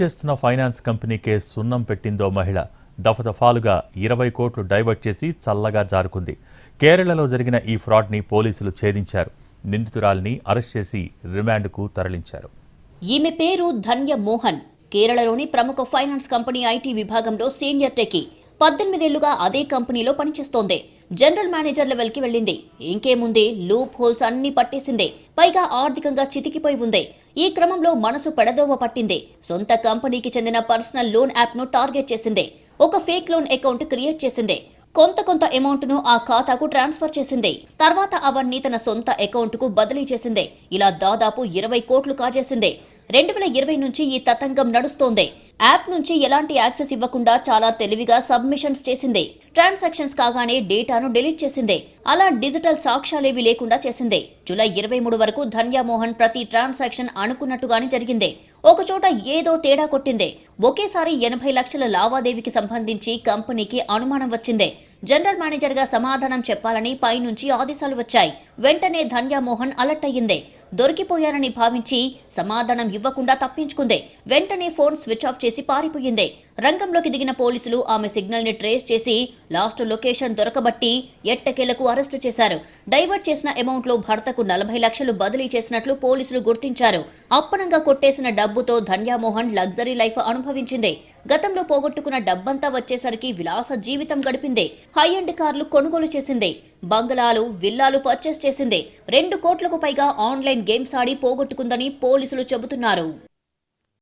చేస్తున్న ఫైనాన్స్ కంపెనీకే సున్నం పెట్టిందో మహిళ. దఫదఫాలుగా ఇరవై కోట్లు డైవర్ట్ చేసి చల్లగా జారుకుంది. కేరళలో జరిగిన ఈ ఫ్రాడ్ని పోలీసులు ఛేదించారు. నిందితురాలిని అరెస్ట్ చేసి రిమాండ్కు తరలించారు. ఈమె పేరు ధన్య మోహన్. కేరళలోని ప్రముఖ ఫైనాన్స్ కంపెనీ ఐటీ విభాగంలో సీనియర్ టెకి. పద్దెనిమిదేళ్ళుగా అదే కంపెనీలో పనిచేస్తోంది. జనరల్ మేనేజర్ లెవెల్కి వెళ్ళింది. ఇంకేముంది? లూప్ హోల్స్ అన్ని పట్టేసిందే. పైగా ఆర్థికంగా చితికిపోయి ఉంది. ఈ క్రమంలో మనసు పెడదోవ పట్టింది. సొంత కంపెనీకి చెందిన పర్సనల్ లోన్ యాప్ను టార్గెట్ చేసింది. ఒక ఫేక్ లోన్ అకౌంట్ క్రియేట్ చేసింది. కొంత కొంత అమౌంట్ను ఆ ఖాతాకు ట్రాన్స్ఫర్ చేసింది. తర్వాత అవన్నీ తన సొంత అకౌంట్కు బదిలీ చేసింది. ఇలా దాదాపు ఇరవై కోట్లు కాజేసింది. రెండు వేల ఇరవై నుంచి ఈ తతంగం నడుస్తోంది. యాప్ నుంచి ఎలాంటి యాక్సెస్ ఇవ్వకుండా చాలా తెలివిగా సబ్మిషన్స్ చేసింది. ట్రాన్సాక్షన్స్ కాగానే డేటాను డిలీట్ చేసింది. అలా డిజిటల్ సాక్ష్యాలేవి లేకుండా చేసింది. జూలై ఇరవై మూడు వరకు ధన్యామోహన్ ప్రతి ట్రాన్సాక్షన్ అనుకున్నట్టుగానే జరిగింది. ఒకచోట ఏదో తేడా కొట్టింది. ఒకేసారి ఎనభై లక్షల లావాదేవీకి సంబంధించి కంపెనీకి అనుమానం వచ్చింది. జనరల్ మేనేజర్గా సమాధానం చెప్పాలని పైనుంచి ఆదేశాలు వచ్చాయి. వెంటనే ధన్యామోహన్ అలర్ట్ అయ్యింది. దొరికిపోయారని భావించి సమాధానం ఇవ్వకుండా తప్పించుకుంది. వెంటనే ఫోన్ స్విచ్ ఆఫ్ చేసి పారిపోయింది. రంగంలోకి దిగిన పోలీసులు ఆమె సిగ్నల్ని ట్రేస్ చేసి లాస్ట్ లొకేషన్ దొరకబట్టి ఎట్టకేలకు అరెస్టు చేశారు. డైవర్ట్ చేసిన అమౌంట్లో భర్తకు నలభై లక్షలు బదిలీ చేసినట్లు పోలీసులు గుర్తించారు. అప్పనంగా కొట్టేసిన డబ్బుతో ధన్యామోహన్ లగ్జరీ లైఫ్ అనుభవించింది. గతంలో పోగొట్టుకున్న డబ్బంతా వచ్చేసరికి విలాస జీవితం గడిపిందే. హై అండ్ కార్లు కొనుగోలు చేసిందే. బంగళాలు విల్లాలు పర్చేస్ చేసిందే. రెండు కోట్లకు పైగా ఆన్లైన్ గేమ్స్ ఆడి పోగొట్టుకుందని పోలీసులు చెబుతున్నారు.